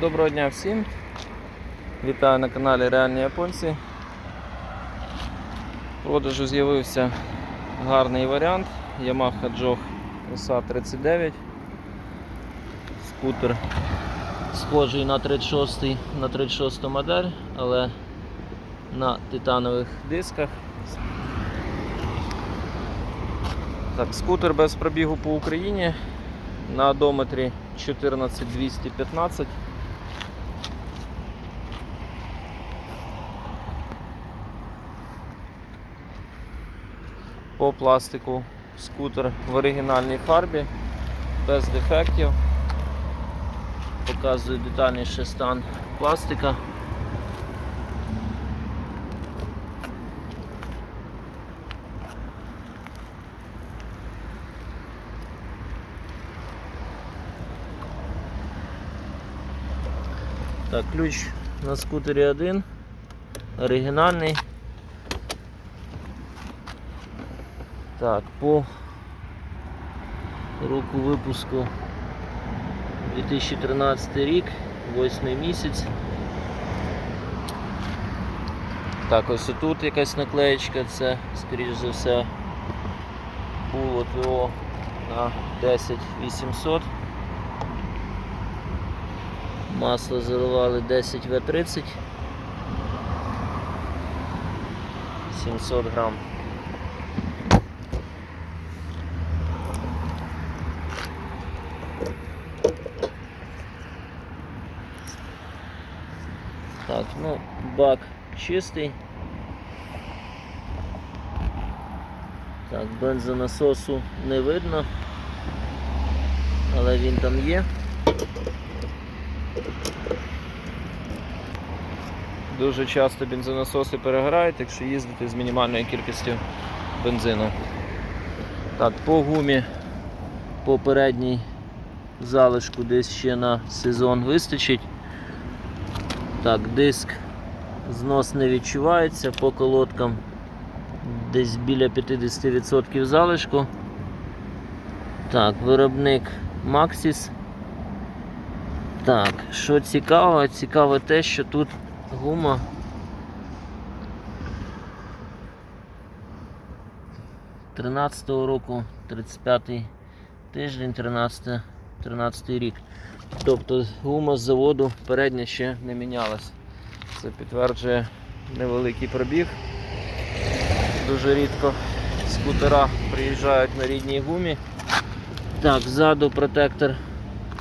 Доброго дня всім. Вітаю на каналі Реальні Японці. В продажу з'явився гарний варіант Yamaha Jog SA39. Скутер схожий на 36 на 36 модель, але на титанових дисках. Так, скутер без пробігу по Україні на одометрі 14215. По пластику скутер в оригінальній фарбі, без дефектів. Показую детальніше стан пластика. Так, ключ на скутері один, оригінальний. Так, по року випуску 2013 рік, 8 місяць. Так, ось тут якась наклеєчка, це, скоріш за все, було ТО на 10800. Масло заливали 10 В30 700 грам. Так, ну, бак чистий. Так, бензонасосу не видно, але він там є. Дуже часто бензонасоси перегорають, якщо їздити з мінімальною кількістю бензину. Так, по гумі по передній залишку десь ще на сезон вистачить. Так, диск знос не відчувається, по колодкам десь біля 50% залишку. Так, виробник Maxis. Так, що цікаво, цікаво те, що тут гума. Тринадцятого року, 35-й тиждень, 13, 13 рік. Тобто гума з заводу передня ще не мінялась. Це підтверджує невеликий пробіг. Дуже рідко скутера приїжджають на рідній гумі. Так, ззаду протектор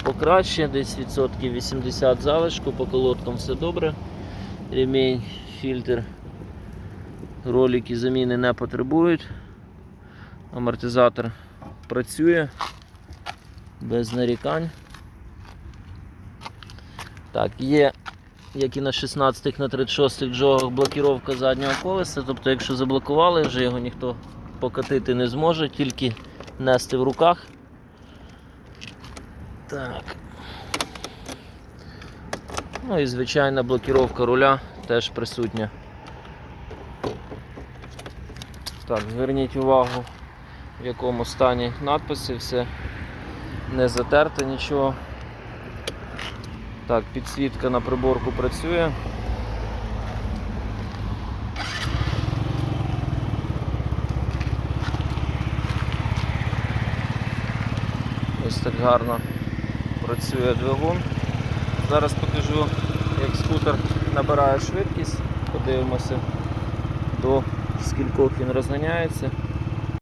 покраще, десь відсотків 80 залишку, по колодкам все добре. Ремінь, фільтр, ролики заміни не потребують. Амортизатор працює без нарікань. Так, є, як і на 16 на 36 джогах, блокіровка заднього колеса. Тобто, якщо заблокували, вже його ніхто покатити не зможе, тільки нести в руках. Так. Ну і звичайна блокіровка руля теж присутня. Так, зверніть увагу, в якому стані надписи, все не затерто нічого. Так, підсвітка на приборку працює. Ось так гарно працює двигун. Зараз покажу, як скутер набирає швидкість. Подивимося до скількох він розганяється.